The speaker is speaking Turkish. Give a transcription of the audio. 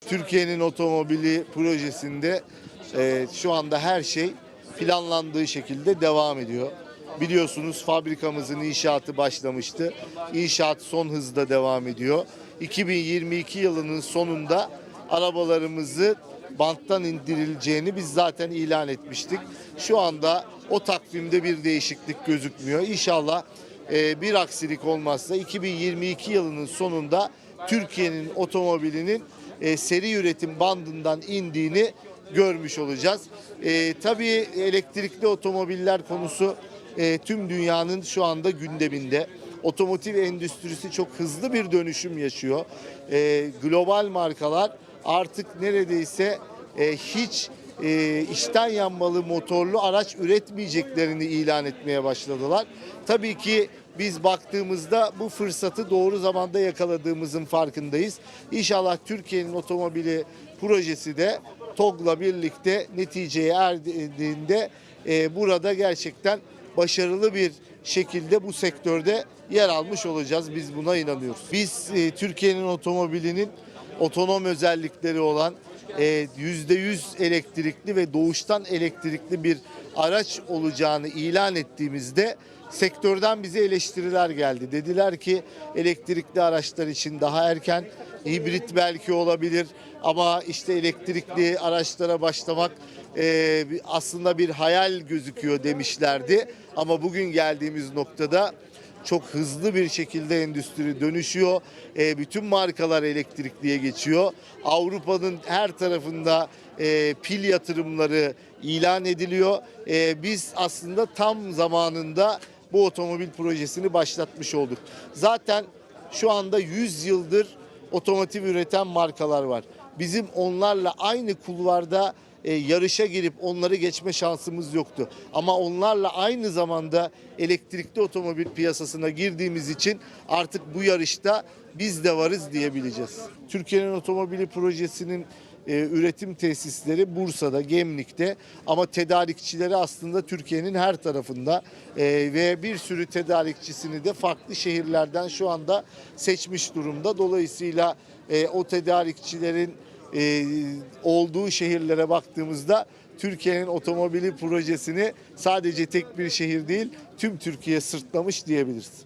Türkiye'nin otomobili projesinde e, şu anda her şey planlandığı şekilde devam ediyor. Biliyorsunuz fabrikamızın inşaatı başlamıştı. İnşaat son hızda devam ediyor. 2022 yılının sonunda arabalarımızı banttan indirileceğini biz zaten ilan etmiştik. Şu anda o takvimde bir değişiklik gözükmüyor. İnşallah e, bir aksilik olmazsa 2022 yılının sonunda Türkiye'nin otomobilinin e, seri üretim bandından indiğini görmüş olacağız. E, tabii elektrikli otomobiller konusu e, tüm dünyanın şu anda gündeminde. Otomotiv endüstrisi çok hızlı bir dönüşüm yaşıyor. E, global markalar artık neredeyse e, hiç e, içten yanmalı motorlu araç üretmeyeceklerini ilan etmeye başladılar. Tabii ki biz baktığımızda bu fırsatı doğru zamanda yakaladığımızın farkındayız. İnşallah Türkiye'nin otomobili projesi de TOG'la birlikte neticeye erdiğinde e, burada gerçekten başarılı bir şekilde bu sektörde yer almış olacağız. Biz buna inanıyoruz. Biz e, Türkiye'nin otomobilinin otonom özellikleri olan e, %100 elektrikli ve doğuştan elektrikli bir araç olacağını ilan ettiğimizde sektörden bize eleştiriler geldi. Dediler ki elektrikli araçlar için daha erken, hibrit belki olabilir ama işte elektrikli araçlara başlamak e, aslında bir hayal gözüküyor demişlerdi. Ama bugün geldiğimiz noktada çok hızlı bir şekilde endüstri dönüşüyor. E, bütün markalar elektrikliye geçiyor. Avrupa'nın her tarafında e, pil yatırımları ilan ediliyor. E, biz aslında tam zamanında bu otomobil projesini başlatmış olduk. Zaten şu anda 100 yıldır otomotiv üreten markalar var. Bizim onlarla aynı kulvarda e, yarışa girip onları geçme şansımız yoktu. Ama onlarla aynı zamanda elektrikli otomobil piyasasına girdiğimiz için artık bu yarışta biz de varız diyebileceğiz. Türkiye'nin otomobili projesinin e, üretim tesisleri Bursa'da, Gemlik'te ama tedarikçileri aslında Türkiye'nin her tarafında E, ve bir sürü tedarikçisini de farklı şehirlerden şu anda seçmiş durumda. Dolayısıyla e, o tedarikçilerin e, olduğu şehirlere baktığımızda Türkiye'nin otomobili projesini sadece tek bir şehir değil tüm Türkiye sırtlamış diyebiliriz.